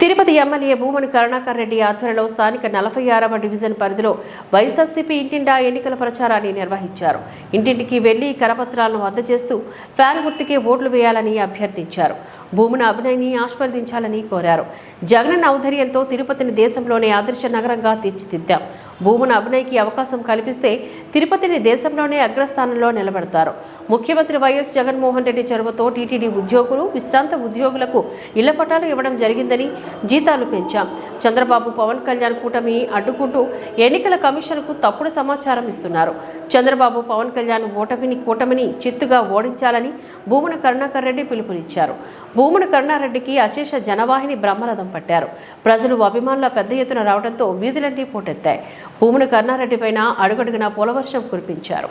Tirupati MLA Bhumana Karunakar Reddy ఆధ్వర్యంలో స్థానిక నలభై ఆరవ డివిజన్ పరిధిలో వైఎస్ఆర్సీపీ ఇంటిండా ఎన్నికల ప్రచారాన్ని నిర్వహించారు. ఇంటింటికి వెళ్ళి కరపత్రాలను అందజేస్తూ ఫ్యాన్ గుర్తుకే ఓట్లు వేయాలని అభ్యర్థించారు. భూమున అభినయని ఆస్వాదించాలని కోరారు. జగనన్న ఔదర్యంతో తిరుపతిని దేశంలోనే ఆదర్శ నగరంగా తీర్చిదిద్దాం. భూమున అభినయ్కి అవకాశం కల్పిస్తే తిరుపతిని దేశంలోనే అగ్రస్థానంలో నిలబెడతారు. ముఖ్యమంత్రి వైఎస్ జగన్మోహన్ రెడ్డి చొరవతో టీటీడీ ఉద్యోగులు విశ్రాంత ఉద్యోగులకు ఇళ్ళ పట్టాలు ఇవ్వడం జరిగిందని జీతాలు పెంచాం. చంద్రబాబు పవన్ కళ్యాణ్ కూటమి అడ్డుకుంటూ ఎన్నికల కమిషన్కు తప్పుడు సమాచారం ఇస్తున్నారు. చంద్రబాబు పవన్ కళ్యాణ్ ఓటమిని కూటమిని చిత్తుగా ఓడించాలని భూమున కరుణాకర్ రెడ్డి పిలుపునిచ్చారు. భూమున కరుణారెడ్డికి అశేష జనవాహిని బ్రహ్మరథం పట్టారు. ప్రజలు అభిమానుల పెద్ద ఎత్తున రావడంతో వీధులన్నీ పోటెత్తాయి. భూమున కరుణారెడ్డిపైన అడుగడుగున పూలవర్షం కురిపించారు.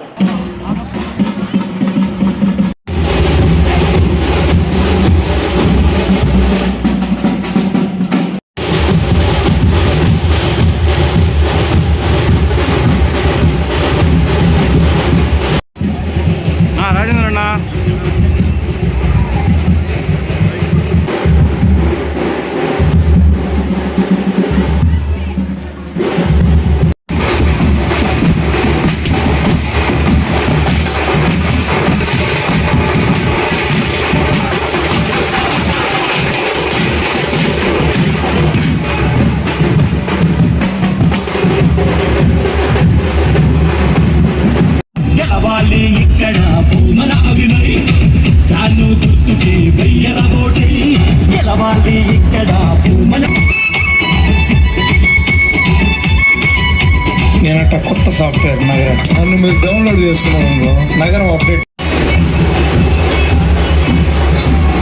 గెలవాలి ఇక్కడ భూమన అభినయ్ చాలు గుర్తుకి వెయ్యల ఓటి గెలవాలి ఇక్కడ భూమన. నేనట కొత్త సాఫ్ట్వేర్ నగరం. నన్ను మీరు డౌన్లోడ్ చేసుకున్నాను నగరం అప్డేట్